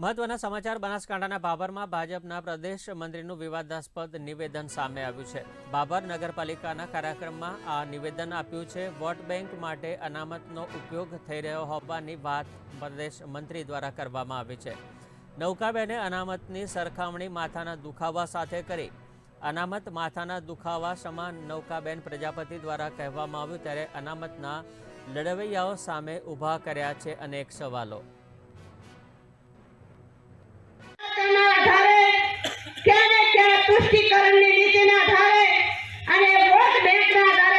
મહત્વના સમાચાર બનાસકાંઠાના બાબરમાં ભાજપના પ્રદેશ મંત્રીનું વિવાદાસ્પદ નિવેદન સામે આવ્યું છે. બાબર નગરપાલિકાના કાર્યક્રમમાં આ નિવેદન આપ્યું છે. વોટ બેંક માટે અનામતનો ઉપયોગ થઈ રહ્યો હોવાની વાત પ્રદેશ મંત્રી દ્વારા કરવામાં આવી છે. નૌકાબેને અનામતની સરખામણી માથાના દુખાવા સાથે કરી. અનામત માથાના દુખાવા સમાન નૌકાબેન પ્રજાપતિ દ્વારા કહેવામાં આવ્યું, ત્યારે અનામતના લડવૈયાઓ સામે ઊભા કર્યા છે અનેક સવાલો.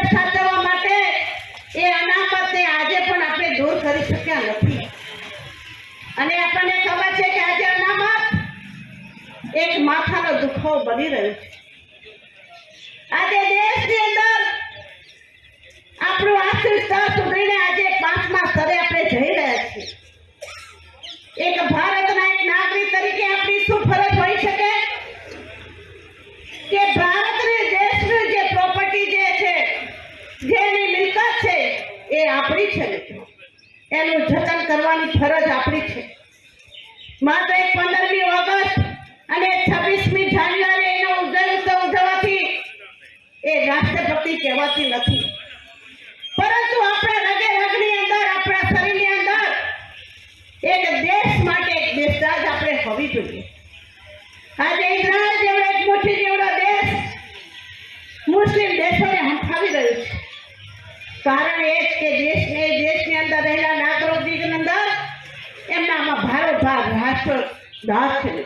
આધારે સાચવવા માટે એ અનામતને આજે પણ આપણે દૂર કરી શક્યા નથી. અને આપણને ખબર છે કે આજે અનામત એક માથાનો દુખાવો બની રહ્યો છે. આપણી છે. એનું જતન કરવાની ફરજ આપણી છે. માત્ર એક પંદરમી ઓગસ્ટ અને છવ્વીસમી જાન્યુઆરી એનો ઉજવ ઉત્સવ ઉજવવાથી એ રાષ્ટ્રપતિ કહેવાતી નથી. પરંતુ આપણા રગે રગની અંદર, આપણા શરીરની અંદર એક દેશ માટે એક દેશદાજ આપણે હોવી જોઈએ. આજે ઇઝરાયલ જેવડો એક મુઠ્ઠી જેવડો દેશ મુસ્લિમ દેશોને હંફાવી રહ્યું છે. કારણ એ જ કે દેશને દેશની અંદર રહેલા નાગરિકની અંદર એમનામાં ભારોભાર રાષ્ટ્ર દાખલ